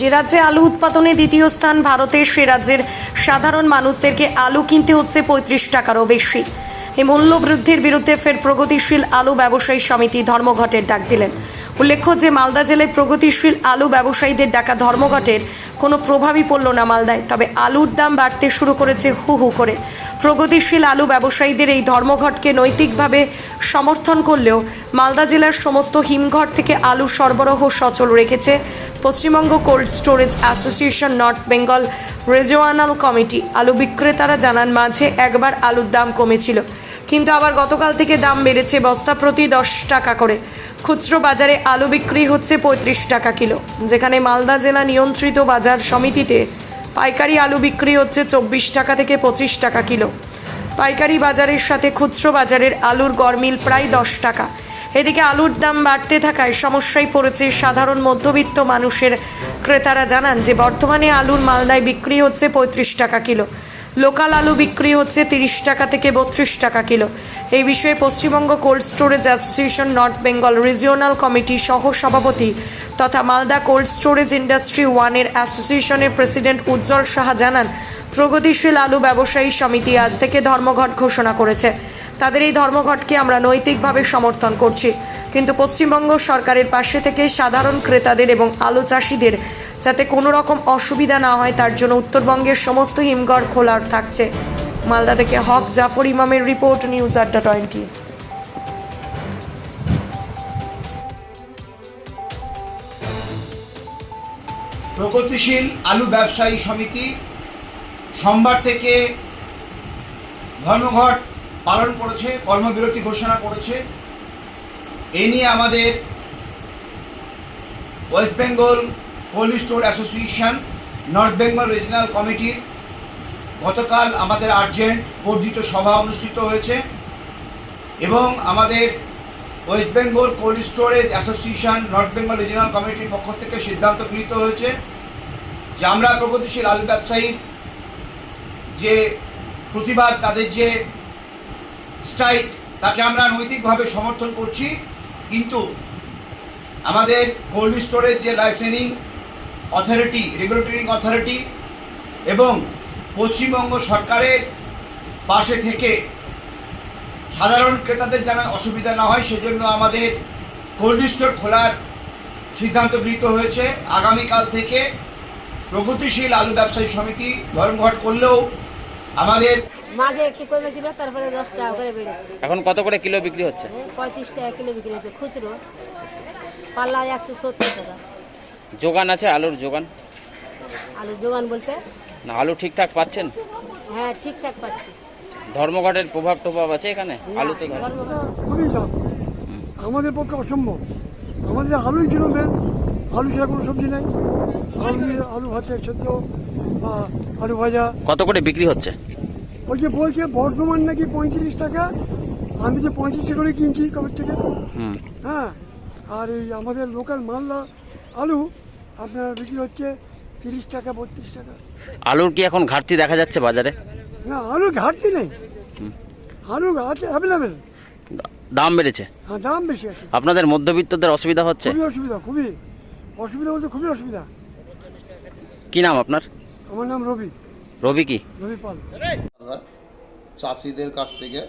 যে রাজ্যে আলু উৎপাদনে দ্বিতীয় স্থান ভারতের, সে রাজ্যের সাধারণ মানুষদেরকে আলু কিনতে হচ্ছে পঁয়ত্রিশ টাকারও বেশি। এই মূল্য বৃদ্ধির বিরুদ্ধে ফের প্রগতিশীল আলু ব্যবসায়ী সমিতি ধর্মঘটের ডাক দিলেন। উল্লেখ্য যে মালদা জেলায় প্রগতিশীল আলু ব্যবসায়ীদের ডাকা ধর্মঘটের কোনো প্রভাবই পড়ল না মালদায়, তবে আলুর দাম বাড়তে শুরু করেছে হু হু করে। প্রগতিশীল আলু ব্যবসায়ীদের এই ধর্মঘটকে নৈতিকভাবে সমর্থন করলেও মালদা জেলার সমস্ত হিমঘর থেকে আলু সরবরাহ সচল রেখেছে Paschimbanga cold storage association, north Bengal regional committee. আলু বিক্রেতারা জানান, মাঝে একবার আলুর দাম কমেছিল। কিন্তু আবার গতকাল থেকে দাম বেড়েছে বস্তা প্রতি দশ টাকা করে। খুচরো বাজারে আলু বিক্রি হচ্ছে পঁয়ত্রিশ টাকা কিলো। যেখানে মালদা জেলা নিয়ন্ত্রিত বাজার সমিতিতে পাইকারি আলু বিক্রি হচ্ছে চব্বিশ টাকা থেকে পঁচিশ টাকা কিলো। পাইকারি বাজারের সাথে খুচরো বাজারের আলুর গরমিল প্রায় দশ টাকা। এদিকে আলুর দাম বাড়তে থাকায় সমস্যায় পড়েছে সাধারণ মধ্যবিত্ত মানুষের। ক্রেতারা জানান যে, বর্তমানে আলুর মালদায় বিক্রি হচ্ছে পঁয়ত্রিশ টাকা কিলো। লোকাল আলু বিক্রি হচ্ছে তিরিশ টাকা থেকে বত্রিশ টাকা কিলো। এই বিষয়ে Paschimbanga cold storage association, north Bengal regional committee সহ সভাপতি তথা মালদা কোল্ড স্টোরেজ ইন্ডাস্ট্রি ওয়ানের অ্যাসোসিয়েশনের প্রেসিডেন্ট উজ্জ্বল সাহা জানান, প্রগতিশীল আলু ব্যবসায়ী সমিতি আজ থেকে ধর্মঘট ঘোষণা করেছে। তাদের এই ধর্মঘটকে আমরা নৈতিকভাবে সমর্থন করছি। কিন্তু পশ্চিমবঙ্গ সরকারের পাশে থেকে সাধারণ ক্রেতাদের এবং আলু চাষিদের যাতে কোনো রকম অসুবিধা না হয়, তার জন্য উত্তরবঙ্গের সমস্ত হিমঘর খোলা থাকছে। মালদা থেকে হক জাফর ইমামের রিপোর্ট, নিউজ আড্ডা টোয়েন্টি। প্রগতিশীল আলু ব্যবসায়ী সমিতি সোমবার থেকে ধর্মঘট পালন করেছে, কর্মবিরতি ঘোষণা করেছে। এ নিয়ে আমাদের west Bengal cold store association, north Bengal regional কমিটির গতকাল আমাদের আর্জেন্ট বর্ধিত সভা অনুষ্ঠিত হয়েছে এবং আমাদের west Bengal cold storage association, north Bengal regional কমিটির পক্ষ থেকে সিদ্ধান্ত গৃহীত হয়েছে যে আমরা প্রগতিশীল আলু ব্যবসায়ী যে প্রতিবাদ, তাদের যে স্ট্রাইক, তাকে আমরা নৈতিকভাবে সমর্থন করছি, কিন্তু আমাদের কোল্ড স্টোরেজ যে লাইসেন্সিং অথরিটি রেগুলেটরিং অথরিটি এবং পশ্চিমবঙ্গ সরকারের পাশে থেকে সাধারণ ক্রেতাদের যেন অসুবিধা না হয়, সেজন্য আমাদের কোল্ড স্টোর খোলার সিদ্ধান্ত গৃহীত হয়েছে। আগামীকাল থেকে প্রগতিশীল আলু ব্যবসায়ী সমিতি ধর্মঘট করলেও আমাদের মাঝে একটু কমেছিল তারপরে দশ টাকা করে বেড়েছে। এখন কত করে কিলো বিক্রি হচ্ছে? পঁয়ত্রিশ টাকা কিলো বিক্রি হচ্ছে খুচরো। পাল্লা একশো সত্তর টাকা। যোগান আছে আলুর যোগান? আলু যোগান বলতে? না আলু ঠিকঠাক পাচ্ছেন? হ্যাঁ ঠিকঠাক পাচ্ছি। ধর্মঘটের প্রভাব টোভাব আছে এখানে? আলু তো খুবই দাম আমাদের পক্ষে অসম্ভব। আমাদের আলুই ছিল মেন আলু ছাড়া কোনো সবজি নাই। আলু আলু ভাতে সেদ্ধ বা আলু ভাজা। কত করে বিক্রি হচ্ছে? ওই যে বলছে বর্ধমান নাকি পঁয়ত্রিশ টাকা? আমি যে পঁয়ত্রিশ টাকা করে কিনছি কবে থেকে। হ্যাঁ আর এই আমাদের লোকাল মালদা আলু আপনার বিক্রি হচ্ছে তিরিশ টাকা বত্রিশ টাকা। আলুর কি এখন ঘাটতি দেখা যাচ্ছে বাজারে? না আলু ঘাটতি নেই। আলু আছে অ্যাভেলেবেল দাম বেড়েছে? হ্যাঁ দাম বেশি আছে। আপনাদের মধ্যবিত্তদের অসুবিধা হচ্ছে? খুবই অসুবিধা খুবই। অসুবিধা বলতে খুবই অসুবিধা। কি নাম আপনার? আমার নাম রবি। রবি কি? আমরা চাষিদের কাছ থেকে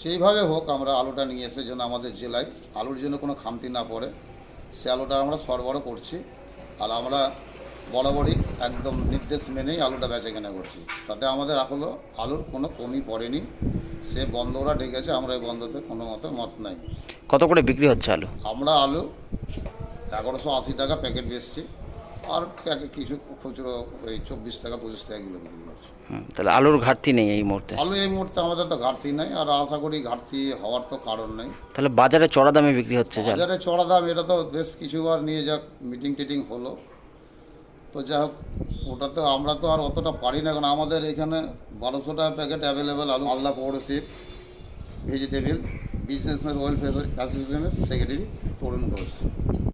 সেইভাবে হোক আমরা আলুটা নিয়ে এসে যেন আমাদের জেলায় আলুর জন্য কোনো খামতি না পড়ে সে আলুটা আমরা সরবরাহ করছি। আর আমরা বরাবরই একদম নির্দেশ মেনেই আলুটা বেচে কেনা করছি। তাতে আমাদের আসলে আলুর কোনো কমই পড়েনি। সে বন্ধরা ডেকেছে আমরা এই বন্ধতে কোনো মতে মত নাই। কত করে বিক্রি হচ্ছে আলু? আমরা আলু এগারোশো আশি টাকা প্যাকেট বেচছি। আর কিছু খুচরো ওই চব্বিশ টাকা পঁচিশ টাকা কিলো বিক্রি করছি। হুম, তাহলে আলুর ঘাটতি নেই এই মুহূর্তে? আলু এই মুহূর্তে আমাদের তো ঘাটতি নাই আর আশা করি ঘাটতি হওয়ার তো কারণ নেই। তাহলে বাজারে চড়া দামে বিক্রি হচ্ছে বাজারে চড়া দাম এটা তো বেশ কিছুবার নিয়ে যাক মিটিং টিটিং হলো। তো যাই হোক ওটা তো আমরা তো আর অতটা পারি না কারণ আমাদের এখানে বারোশো টাকা প্যাকেট অ্যাভেলেবেল আলু। আলাদা পৌরশিপ ভেজিটেবিল বিজনেসম্যান ওয়েলফেয়ার অ্যাসোসিয়েশনের সেক্রেটারি তরুণ ঘোষ।